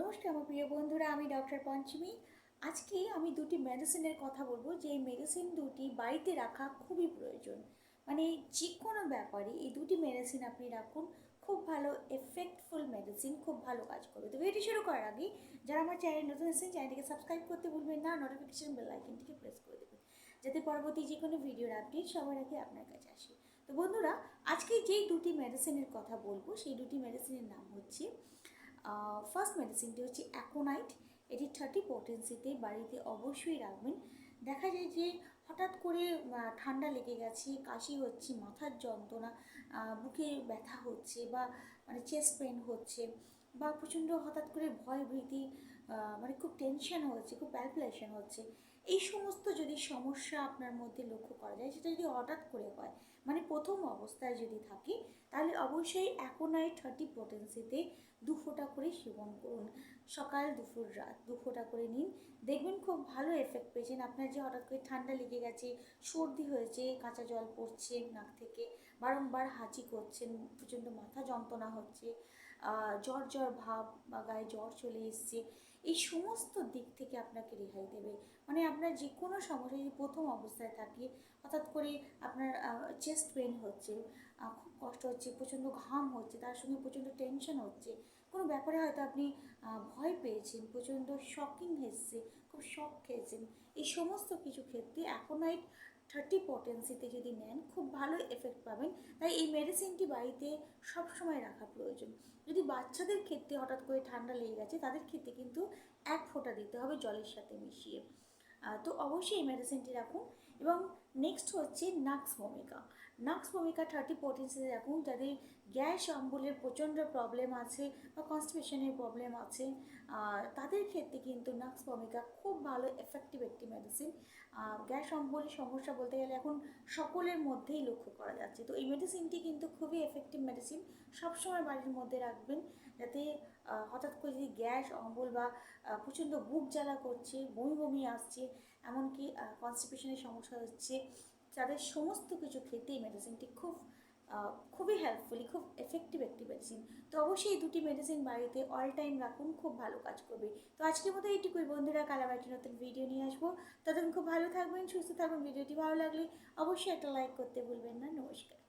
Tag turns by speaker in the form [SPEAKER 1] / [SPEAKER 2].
[SPEAKER 1] নমস্কার, আমার প্রিয় বন্ধুরা, আমি ডক্টর পঞ্চমী। আজকে আমি দুটি মেডিসিনের কথা বলব, যে এই মেডিসিন দুটি বাড়িতে রাখা খুবই প্রয়োজন। মানে যে কোনো ব্যাপারে এই দুটি মেডিসিন আপনি রাখুন, খুব ভালো এফেক্টফুল মেডিসিন খুব ভালো কাজ করবে। তো ভিডিও শুরু করার আগে, যারা আমার চ্যানেল নতুন এসেছেন চ্যানেলটিকে সাবস্ক্রাইব করতে ভুলবেন না নোটিফিকেশন বেল আইকনটিকে প্রেস করে দেবেন, যাতে পরবর্তী যে কোনো ভিডিওর আপডেট সবার আগে আপনার কাছে আসে। তো বন্ধুরা, আজকে যেই দুটি মেডিসিনের কথা বলব, সেই দুটি মেডিসিনের নাম হচ্ছে ফার্স্ট মেডিসিনটি হচ্ছে অ্যাকোনাইট এটি থার্টি পোটেন্সিতে বাড়িতে অবশ্যই রাখবেন। দেখা যায় যে হঠাৎ করে ঠান্ডা লেগে গেছে, কাশি হচ্ছে, মাথার যন্ত্রণা বুকে ব্যথা হচ্ছে বা মানে চেস্ট পেন হচ্ছে বা প্রচণ্ড হঠাৎ করে ভয় ভীতি মানে খুব টেনশন হচ্ছে, খুব প্যালপুলেশন হচ্ছে। এই সমস্ত যদি সমস্যা আপনার মধ্যে লক্ষ্য করা যায়, সেটা যদি হঠাৎ করে হয় মানে প্রথম অবস্থায় যদি থাকে, তাহলে অবশ্যই অ্যাকোনাইট থার্টি পোটেন্সিতে দু ফোঁটা করে সেবন করুন। সকাল, দুপুর, রাত দু ফোঁটা করে নিন। দেখবেন খুব ভালো এফেক্ট পেয়েছেন। আপনার যে হঠাৎ করে ঠান্ডা লেগে গেছে, সর্দি হয়েছে, কাঁচা জল পড়ছে নাক থেকে, বারংবার হাঁচি করছেন, প্রচণ্ড মাথা যন্ত্রণা হচ্ছে জ্বর জ্বর ভাব বা গায়ে জ্বর চলে এসছে, এই সমস্ত দিক থেকে আপনাকে রেহাই দেবে। মানে আপনার যে কোনো সমস্যা, যদি প্রথম অবস্থায় থাকে, হঠাৎ করে আপনার চেস্ট পেন হচ্ছে খুব কষ্ট হচ্ছে, প্রচণ্ড ঘাম হচ্ছে, তার সঙ্গে প্রচণ্ড টেনশন হচ্ছে। কোনো ব্যাপারে হয়তো আপনি ভয় পেয়েছেন, প্রচণ্ড শকিং এসছে খুব শক খেয়েছেন। এই সমস্ত কিছু ক্ষেত্রে অ্যাকোনাইট থার্টি পটেন্সিতে যদি নেন, খুব ভালো এফেক্ট পাবেন। তাই এই মেডিসিনটি বাড়িতে সবসময় রাখা প্রয়োজন। যদি বাচ্চাদের ক্ষেত্রে হঠাৎ করে ঠান্ডা লেগে গেছে, তাদের ক্ষেত্রে কিন্তু এক ফোঁটা দিতে হবে জলের সাথে মিশিয়ে। তো অবশ্যই এই মেডিসিনটি রাখুন। এবং নেক্সট হচ্ছে নাক্স ভূমিকা নাক্স ভূমিকা থার্টি পোটেন্সিতে রাখুন যাদের গ্যাস অম্বলের প্রচণ্ড প্রবলেম আছে বা কনস্টিপেশনের প্রবলেম আছে তাদের ক্ষেত্রে কিন্তু নাক্স ভূমিকা খুব ভালো এফেক্টিভ একটি মেডিসিন গ্যাস অম্বলের সমস্যা বলতে গেলে এখন সকলের মধ্যেই লক্ষ্য করা যাচ্ছে। তো এই মেডিসিনটি কিন্তু খুবই এফেক্টিভ মেডিসিন সবসময় বাড়ির মধ্যে রাখবেন যাতে হঠাৎ করে যদি গ্যাস অম্বল বা প্রচণ্ড বুক জ্বালা করছে, বমি বমি আসছে, এমনকি কনস্টিপেশনের সমস্যা হচ্ছে তাদের সমস্ত কিছু খেতে এই মেডিসিনটি খুব খুবই হেল্পফুলি খুব এফেক্টিভ একটি মেডিসিন তো অবশ্যই এই দুটি মেডিসিন বাড়িতে অল টাইম রাখুন, খুব ভালো কাজ করবে। তো আজকের মতো এইটুকুই বন্ধুরা, কাল আবার একটি নতুন ভিডিও নিয়ে আসব। ততক্ষণ খুব ভালো থাকবেন, সুস্থ থাকবেন ভিডিওটি ভালো লাগলে অবশ্যই একটা লাইক করতে ভুলবেন না। নমস্কার।